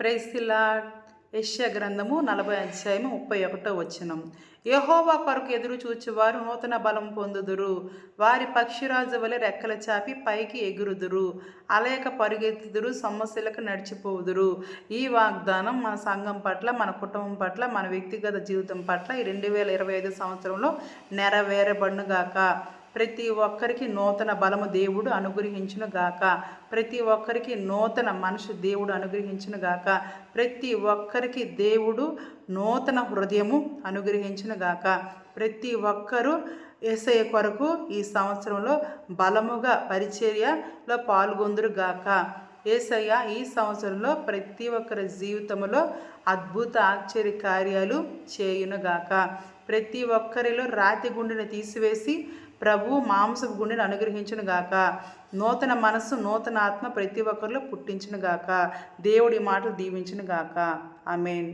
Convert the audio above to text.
ప్రైసిలా యశ్య గ్రంథము నలభై అధ్యాయము ముప్పై ఒకటో వచనం. యహోవా కొరకు ఎదురు చూచువారు నూతన బలం పొందుదురు. వారి పక్షిరాజు వలె రెక్కల చాపి పైకి ఎగురుదురు. అలేక పరుగెత్తుదురు సమస్యలకు నడిచిపోదురు ఈ వాగ్దానం మన సంఘం పట్ల మన కుటుంబం పట్ల మన వ్యక్తిగత జీవితం పట్ల ఈ రెండు వేల ఇరవై ఐదు సంవత్సరంలో నెరవేరబడునుగాక. ప్రతి ఒక్కరికి నూతన బలము దేవుడు అనుగ్రహించును గాక ప్రతి ఒక్కరికి నూతన మనసు దేవుడు అనుగ్రహించును గాక ప్రతి ఒక్కరికి దేవుడు నూతన హృదయము అనుగ్రహించును గాక ప్రతి ఒక్కరూ ఏసయ్య కొరకు ఈ సంవత్సరంలో బలముగా పరిచర్యలో పాల్గొందురు గాక ఏసయ్య ఈ సంవత్సరంలో ప్రతి ఒక్కరి జీవితంలో అద్భుత ఆశ్చర్య కార్యాలు చేయునుగాక. ప్రతి ఒక్కరిలో రాతి గుండెను తీసివేసి ప్రభు మాంసపు గుండెను అనుగ్రహించును గాక. నూతన మనస్సు నూతన ఆత్మ ప్రతి ఒక్కరిలో పుట్టించును గాక. దేవుడి మాటలు దీవించును గాక. మీన్